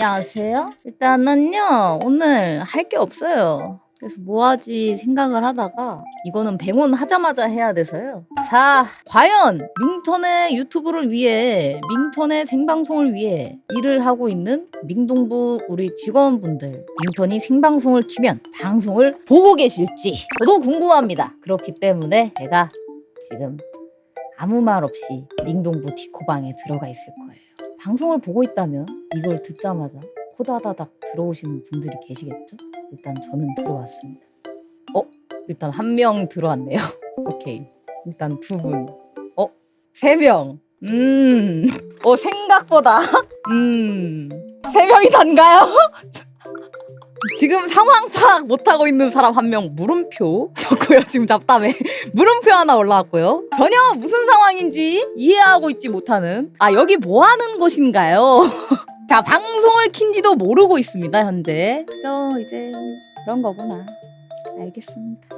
안녕하세요. 일단은요, 오늘 할 게 없어요. 그래서 뭐 하지 생각을 하다가 이거는 뱅온 하자마자 해야 돼서요. 자, 과연 밍턴의 유튜브를 위해 밍턴의 생방송을 위해 일을 하고 있는 밍동부 우리 직원분들 밍턴이 생방송을 키면 방송을 보고 계실지 저도 궁금합니다. 그렇기 때문에 제가 지금 아무 말 없이 밍동부 디코방에 들어가 있을 거예요. 방송을 보고 있다면 이걸 듣자마자 호다다닥 들어오시는 분들이 계시겠죠? 일단 저는 들어왔습니다. 어? 일단 한 명 들어왔네요. 오케이. 일단 두 분. 어? 세 명. 음. 어, 생각보다. 음. 세 명이 단가요? 지금 상황 파악 못하고 있는 사람 한 명 물음표 적고요. 지금 잡담에 물음표 하나 올라왔고요. 전혀 무슨 상황인지 이해하고 있지 못하는 아 여기 뭐 하는 곳인가요? 자 방송을 킨지도 모르고 있습니다 현재. 저 이제 그런 거구나. 알겠습니다.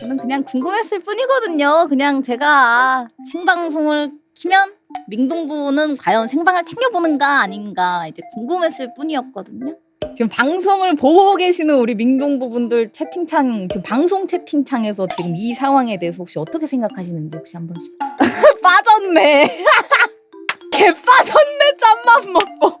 저는 그냥 궁금했을 뿐이거든요. 그냥 제가 생방송을 키면 민동부는 과연 생방을 챙겨보는가 아닌가 이제 궁금했을 뿐이었거든요. 지금 방송을 보고 계시는 우리 민동부 분들 채팅창 지금 방송 채팅창에서 지금 이 상황에 대해서 혹시 어떻게 생각하시는지 혹시 한 번씩. 빠졌네. 개 빠졌네 짬만 먹고.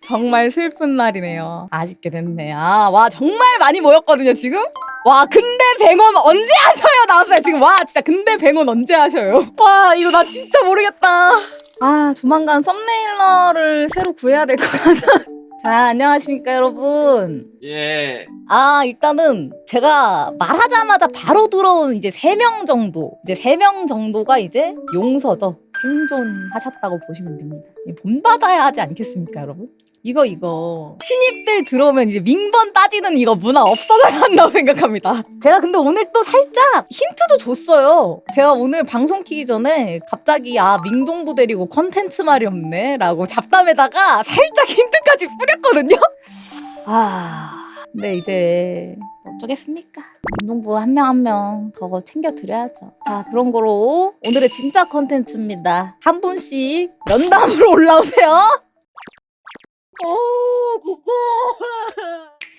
정말 슬픈 날이네요. 아쉽게 됐네. 아와 정말 많이 모였거든요 지금? 와 근대 100원 언제 하셔요? 나왔어요 지금. 와 진짜 근대 100원 언제 하셔요? 와 이거 나 진짜 모르겠다. 아 조만간 썸네일러를 새로 구해야 될 것 같아 자, 안녕하십니까, 여러분. 예. 아, 일단은 제가 말하자마자 바로 들어온 이제 3명 정도, 이제 3명 정도가 이제 용서죠. 생존하셨다고 보시면 됩니다. 이 본받아야 하지 않겠습니까, 여러분? 이거, 이거. 신입들 들어오면 이제 민번 따지는 이거 문화 없어져야 한다고 생각합니다. 제가 근데 오늘 또 살짝 힌트도 줬어요. 제가 오늘 방송 키기 전에 갑자기 아, 민동부 데리고 컨텐츠 말이 없네. 라고 잡담에다가 살짝 힌트까지 뿌렸거든요. 아, 근데 이제 어쩌겠습니까? 운동부 한 명 한 명 더 챙겨드려야죠. 자, 그런 거로 오늘의 진짜 컨텐츠입니다. 한 분씩 면담으로 올라오세요.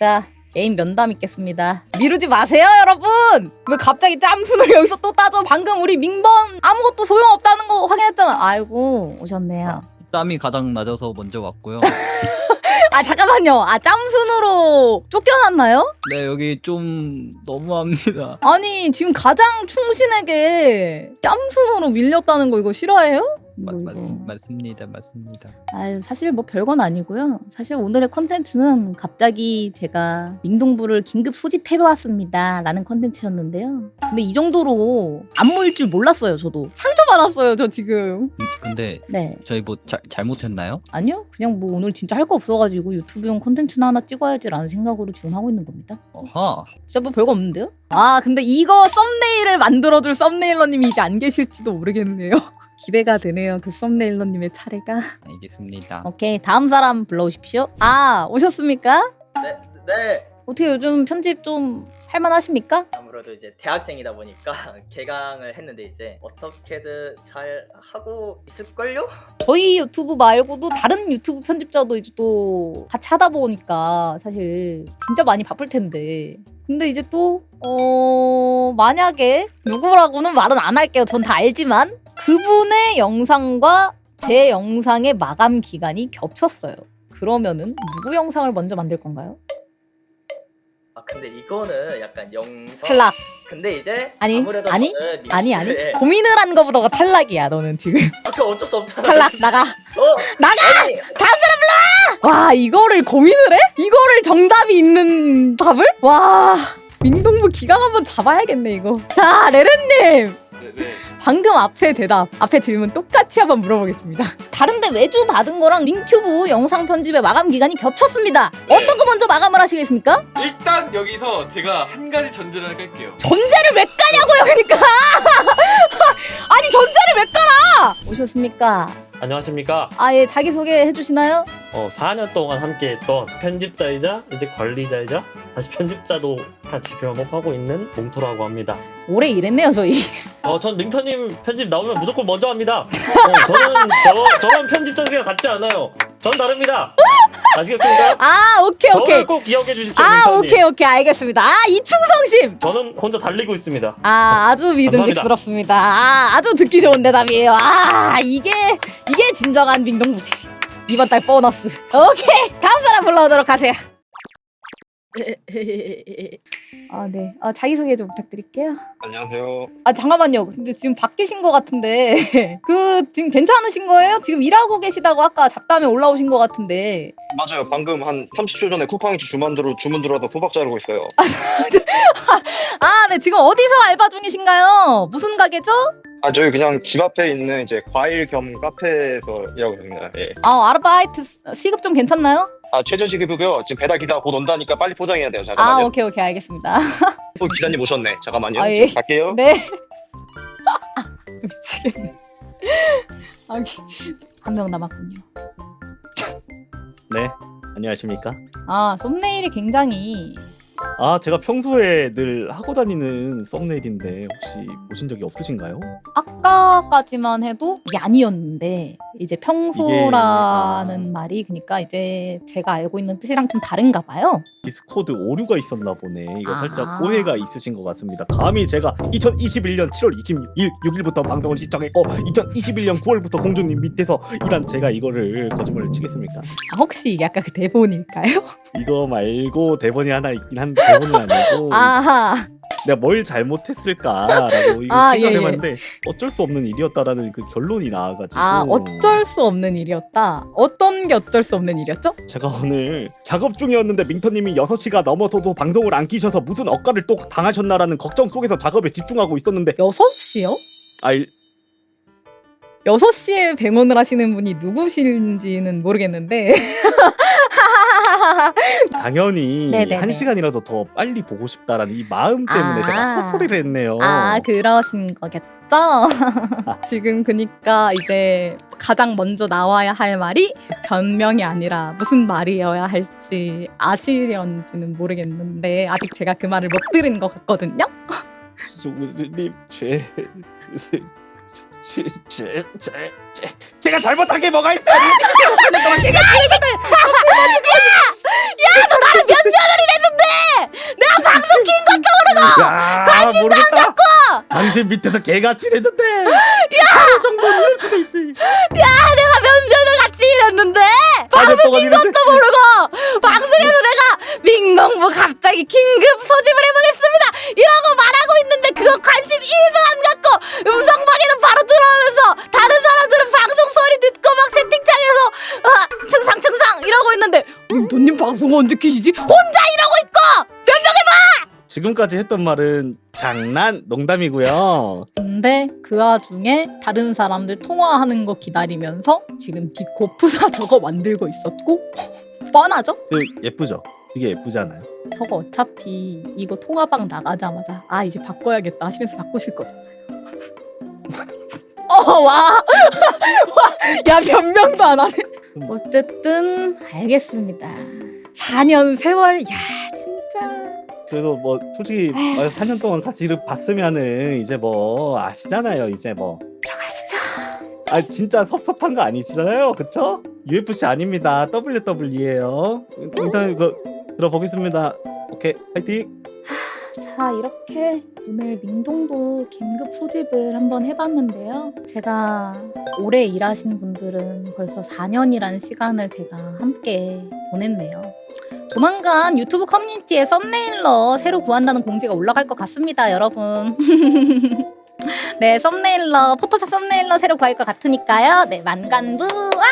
자, 게임 면담 있겠습니다. 미루지 마세요, 여러분! 왜 갑자기 짬순을 여기서 또 따져? 방금 우리 민번 아무것도 소용없다는 거 확인했잖아. 아이고, 오셨네요. 땀이 가장 낮아서 먼저 왔고요. 아, 잠깐만요. 아, 짬순으로 쫓겨났나요? 네, 여기 좀 너무합니다. 아니 지금 가장 충신에게 짬순으로 밀렸다는 거 이거 싫어해요? 맞, 이거, 맞, 이거. 맞습니다. 맞습니다. 아유, 사실 뭐 별건 아니고요. 사실 오늘의 컨텐츠는 갑자기 제가 민동부를 긴급 소집해봤습니다. 라는 컨텐츠였는데요. 근데 이 정도로 안 모일 줄 몰랐어요, 저도. 상처 받았어요, 저 지금. 음, 근데 네. 저희 뭐 자, 잘못했나요? 아니요. 그냥 뭐 오늘 진짜 할 거 없어가지고 유튜브용 컨텐츠나 하나 찍어야지라는 생각으로 지금 하고 있는 겁니다. 어하. 진짜 뭐 별거 없는데요? 아 근데 이거 썸네일을 만들어줄 썸네일러님이 이제 안 계실지도 모르겠네요. 기대가 되네요. 그 썸네일러님의 차례가. 알겠습니다. 오케이 다음 사람 불러오십시오. 아 오셨습니까? 네, 네. 어떻게 요즘 편집 좀 할만하십니까? 아무래도 이제 대학생이다 보니까 개강을 했는데 이제 어떻게든 잘 하고 있을걸요? 저희 유튜브 말고도 다른 유튜브 편집자도 이제 또 같이 하다 보니까 사실 진짜 많이 바쁠 텐데. 근데 이제 또, 어, 만약에 누구라고는 말은 안 할게요. 전 다 알지만 그분의 영상과 제 영상의 마감 기간이 겹쳤어요. 그러면은 누구 영상을 먼저 만들 건가요? 아 근데 이거는 약간 영상. 탈락. 근데 이제 아니, 아무래도 아니, 저는 미- 아니, 아니. 네. 고민을 한 거보다가 탈락이야, 너는 지금. 아, 그 어쩔 수 없잖아. 탈락, 나가. 어, 나가! 아니, 와 이거를 고민을 해? 이거를 정답이 있는 답을? 와 민동부 기강 한번 잡아야겠네 이거 자 레렌님 네. 방금 앞에 대답 앞에 질문 똑같이 한번 물어보겠습니다 다른데 외주 받은 거랑 링튜브 영상 편집의 마감 기간이 겹쳤습니다 어떤 거 먼저 마감을 하시겠습니까? 일단 여기서 제가 한 가지 전제를 하나 깔게요. 전제를 왜 까냐고요 그러니까 아니 전제를 왜 깔아 오셨습니까? 안녕하십니까. 아예 자기 소개 해 주시나요? 어, 4년 동안 함께했던 편집자이자 이제 관리자이자 다시 편집자도 같이 겸업하고 있는 몽토라고 합니다. 오래 일했네요 저희 어, 전 능터님 편집 나오면 무조건 먼저 합니다. 어, 저는 저, 저런 편집자들이랑 같지 않아요. 전 다릅니다. 아시겠습니까? 아 오케이 오케이. 저를 꼭 기억해 주십시오. 아 민턴님. 오케이 오케이 알겠습니다. 아 이충성심. 저는 혼자 달리고 있습니다. 아 아주 믿음직스럽습니다. 아 아주 듣기 좋은 대답이에요. 아 이게 이게 진정한 민동부지. 이번 달 보너스. 오케이 다음 사람 불러오도록 하세요. 아 네. 아 자기 소개 좀 부탁드릴게요. 안녕하세요. 아 잠깐만요. 근데 지금 바뀌신 것 같은데 그 지금 괜찮으신 거예요? 지금 일하고 계시다고 아까 잡담에 올라오신 것 같은데. 맞아요. 방금 한 30초 전에 쿠팡이츠 주문 들어 주문 들어와서 도박 자르고 있어요. 아 네 지금 어디서 알바 중이신가요? 무슨 가게죠? 아 저희 그냥 집 앞에 있는 이제 과일 겸 카페에서 일하고 있습니다. 예. 아 아르바이트 시- 시급 좀 괜찮나요? 아 최저 시급이고요. 지금 배달 기사 곧 온다니까 빨리 포장해야 돼요. 아 잠깐만요. 오케이 오케이 알겠습니다. 또 기사님 오셨네. 잠깐만요. 아, 예. 저 갈게요. 네. 미치겠네. 한명 남았군요. 네, 안녕하십니까? 아 썸네일이 굉장히 아, 제가 평소에 늘 하고 다니는 썸네일인데 혹시 보신 적이 없으신가요? 아까까지만 해도 이게 아니었는데 이제 평소라는 아. 말이 그러니까 이제 제가 알고 있는 뜻이랑 좀 다른가 봐요. 디스코드 오류가 있었나 보네. 이거 아. 살짝 오해가 있으신 것 같습니다. 감히 제가 2021년 7월 26일부터 방송을 시작했고 2021년 9월부터 공주님 밑에서 일한 제가 이거를 거짓말을 치겠습니까? 아, 혹시 이게 아까 그 대본일까요? 이거 말고 대본이 하나 있긴 한데 대본은 아니고 아하. 내가 뭘 잘못했을까라고 이거 아, 예, 생각해봤는데 어쩔 수 없는 일이었다라는 그 결론이 나와가지고 아 어쩔 수 없는 일이었다. 어떤 게 어쩔 수 없는 일이었죠? 제가 오늘 작업 중이었는데 민터님이 6시가 넘어서도 방송을 안 끼셔서 무슨 억가를 또 당하셨나라는 걱정 속에서 작업에 집중하고 있었는데 6시요? 아 일- 6시에 병원을 하시는 분이 누구신지는 모르겠는데 당연히 네네네. 한 시간이라도 더 빨리 보고 싶다라는 이 마음 때문에 아. 제가 헛소리를 했네요. 아 그러신 거겠죠? 지금 그니까 이제 가장 먼저 나와야 할 말이 변명이 아니라 무슨 말이어야 할지 아시려는지는 모르겠는데 아직 제가 그 말을 못 들은 것 같거든요. 조님 죄, 죄, 죄, 죄, 죄, 죄, 제가 잘못한 게 뭐가 있어요? 야너 나를 면전을 이랬는데 내가 방송 킨 것도 모르고 야, 관심도 안 갖고 당신 밑에서 개같이 했는데 야! 정도는 이럴 수도 있지. 내가 면전을 같이 이랬는데? 방송 킨 것도 모르고 방송에서 내가 민동부 갑자기 긴급 소집을 해보겠습니다. 이러고 말하고 있는데 그거 관심 1도 안 갖고 음성 방해는 바로 들어오면서 다른 사람들은 방송 소리 듣고 막 채팅창에서 아, 충상 충상 이러고 있는데 민도님 방송 언제 키시지? 혼자 이러고 있고! 지금까지 했던 말은 장난, 농담이고요. 근데 그 와중에 다른 사람들 통화하는 거 기다리면서 지금 디코 푸사 저거 만들고 있었고 뻔하죠? 그 예쁘죠? 되게 예쁘지 않아요? 저거 어차피 이거 통화방 나가자마자 아 이제 바꿔야겠다 하시면서 바꾸실 거잖아요. 어 와, 와야 변명도 안 하네. 어쨌든 알겠습니다. 4년 세월 야 그래도 뭐 솔직히 4년 동안 같이 일을 봤으면은 이제 뭐 아시잖아요. 이제 뭐. 들어가시죠. 아 진짜 섭섭한 거 아니시잖아요, 그쵸? UFC 아닙니다, WWE예요. 일단 그 들어보겠습니다. 오케이, 파이팅. 자 이렇게 오늘 민동부 긴급 소집을 한번 해봤는데요. 제가 오래 일하신 분들은 벌써 4년이라는 시간을 제가 함께 보냈네요. 조만간 유튜브 커뮤니티에 썸네일러 새로 구한다는 공지가 올라갈 것 같습니다, 여러분. 네, 썸네일러, 포토샵 썸네일러 새로 구할 것 같으니까요. 네, 만간부. 와!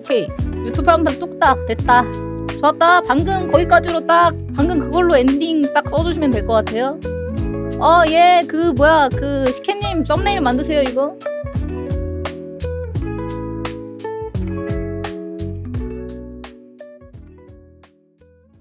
오케이. 유튜브 한 편 뚝딱 됐다. 좋았다. 방금 거기까지로 딱 방금 그걸로 엔딩 딱 써주시면 될 것 같아요. 어, 예, 그 뭐야, 그 시케님 썸네일 만드세요 이거.